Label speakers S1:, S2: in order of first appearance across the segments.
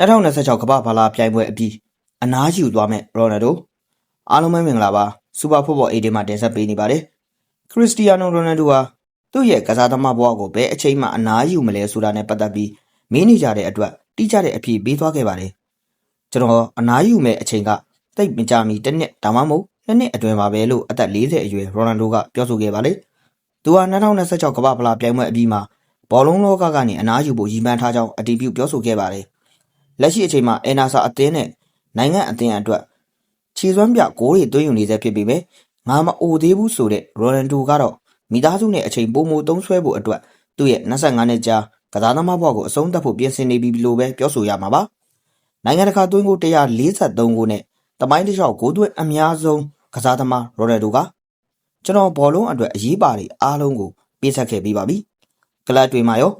S1: 2026ကမ္ဘာ့ဘာလာပြိုင်ပွဲအပြီးအနားယူသွားမဲ့ရိုနယ်ဒိုအားလုံးပဲမင်္ဂလာပါစူပါဖုတ်ဘောအေးဒီမှာတင်ဆက်ပေးနေပါတယ်ခရစ္စတီယာနိုရိုနယ်ဒိုဟာသူ့ရဲ့ကစားသမားဘဝကိုဘယ်အချိန်မှအနားယူမလဲဆိုတာနဲ့ပတ်သက်ပြီးမင်းနေကြတဲ့အတွက်တိကျတဲ့အဖြစ်ပေးသွားခဲ့ပါတယ်ကျွန်တော်အနားယူမဲ့အချိန်ကတိတ်မကြမီတစ်နှစ်ဒါမှမဟုတ်နှစ်နှစ်အတွင်းပါပဲလို့အသက်40အရွယ်ရိုနယ်ဒိုကပြောဆိုခဲ့ပါတယ်သူဟာ2026ကမ္ဘာ့ဖလားပြိုင်ပွဲအပြီးမှာဘောလုံးလောကကနေအနားယူဖို့ရည်မှန်းထားကြောင်းအတည်ပြုပြောဆိုခဲ့ပါတယ် လက်ရှိအချိန်မှာအင်နာဆာအသင်းနဲ့နိုင်ငံအသင်းအတွက်ခြေစွမ်းပြဂိုးတွေသွင်းယူနေစေဖြစ်ပေမဲ့ငါမအိုသေးဘူးဆိုတဲ့ရိုနန်ဒိုကတော့မိသားစုနဲ့အချိန်ပိုမိုသုံးဆွဲဖို့အတွက်သူ့ရဲ့25နှစ်ကြာကစားသမားဘဝကိုအဆုံးသတ်ဖို့ပြင်ဆင်နေပြီလို့ပဲပြောဆိုရမှာပါနိုင်ငံတကာသွင်းကို143ကိုနဲ့တမိုင်းတစ်လျှောက်ဂိုးသွင်းအများဆုံးကစားသမားရိုနယ်ဒိုကကျွန်တော်ဘောလုံးအတွက်အရေးပါတွေအားလုံးကိုပေးဆက်ခဲ့ပြီးပါပြီကလပ်တွေမှာရော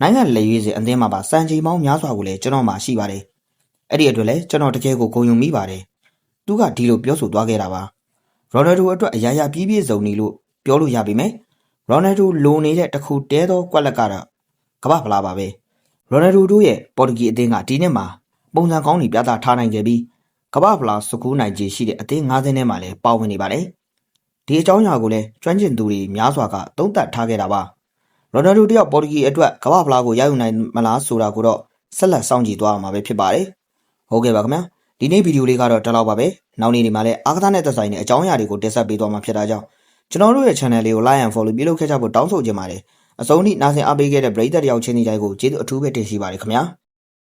S1: နိုင်ငံလေရွေးစဉ်အသင်းမှာပါစံချိန်ပေါင်းများစွာကိုလည်းကျွန်တော်မှရှိပါတယ်။အဲ့ဒီအတွက်လည်းကျွန်တော်တကယ်ကိုဂုဏ်ယူမိပါတယ်။သူကဒီလိုပြောဆိုသွားခဲ့တာပါ။ရိုနယ်ဒိုအတွက်အရာရာပြည့်ပြည့်စုံနေလို့ပြောလို့ရပြီမယ်။ရိုနယ်ဒိုလိုနေတဲ့တစ်ခုတဲသောကွက်လက်ကတော့ကမ္ဘာဖလားပါပဲ။ရိုနယ်ဒိုတို့ရဲ့ပေါ်တူဂီအသင်းကဒီနှစ်မှာပုံစံကောင်းတွေပြသထားနိုင်ခဲ့ပြီးကမ္ဘာဖလားစကူးနိုင်ခြေရှိတဲ့အသင်း၅သင်းထဲမှာလည်းပါဝင်နေပါတယ်။ဒီအကြောင်းအရာကိုလည်းကျွမ်းကျင်သူတွေများစွာကသုံးသပ်ထားခဲ့တာပါ။ ရိုနယ်ဒိုတယောက်ပေါ်တူဂီအတွက်ကမ္ဘာဖလားကိုရယူနိုင်မလားဆိုတာကိုတော့ဆက်လက်စောင့်ကြည့်သွားအောင်မှာပဲဖြစ်ပါတယ်။ဟုတ်ကဲ့ပါခင်ဗျာဒီနေ့ဗီဒီယိုလေးကတော့ဒီလောက်ပါပဲ။နောက်နေ့ဒီမှာလည်းအားကစားနဲ့သက်ဆိုင်တဲ့အကြောင်းအရာတွေကိုတင်ဆက်ပေးသွားမှာဖြစ်တာကြောင့်ကျွန်တော်တို့ရဲ့ channel လေးကို like and follow ပြုလုပ်ခဲ့ကြဖို့တောင်းဆိုချင်ပါတယ်။အဆုံးထိနားဆင်အားပေးခဲ့တဲ့ပရိသတ်တယောက်ချင်းစီတိုင်းကိုကျေးဇူးအထူးပဲတင်ရှိပါတယ်ခင်ဗျာ။